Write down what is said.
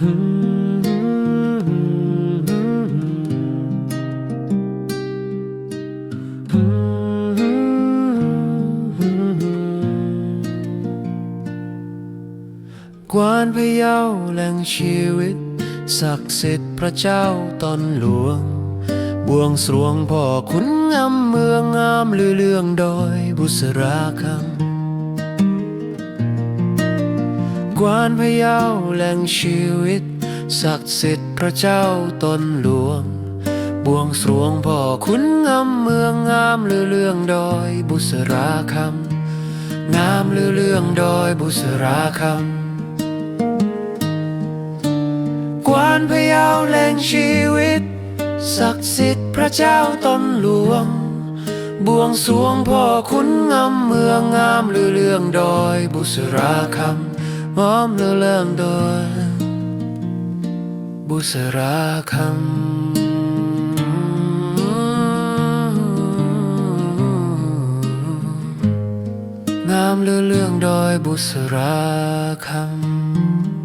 กวานพะเยาแหล่งชีวิต ศักดิ์สิทธิ์พระเจ้าตนหลวง บวงสรวงพ่อขุนงามเมืองงามลือเรื่องดอยบุษราคำ กวานพะเยาแหล่งชีวิต ศักดิ์สิทธิ์พระเจ้าตนหลวง บวงสรวงพ่อขุนงามเมืองงามลือเรื่องดอยบุษราคำงามลือเรื่องดอยบุษราคำกวานพะเยาแหล่งชีวิต ศักดิ์สิทธิ์พระเจ้าตนหลวงบวงสรวงพ่อขุนงามเมืองงามลือเรื่องดอยบุษราคำ มอมลือเรื่องดอยบุษราคำงามลือเรื่องดอยบุษราคำ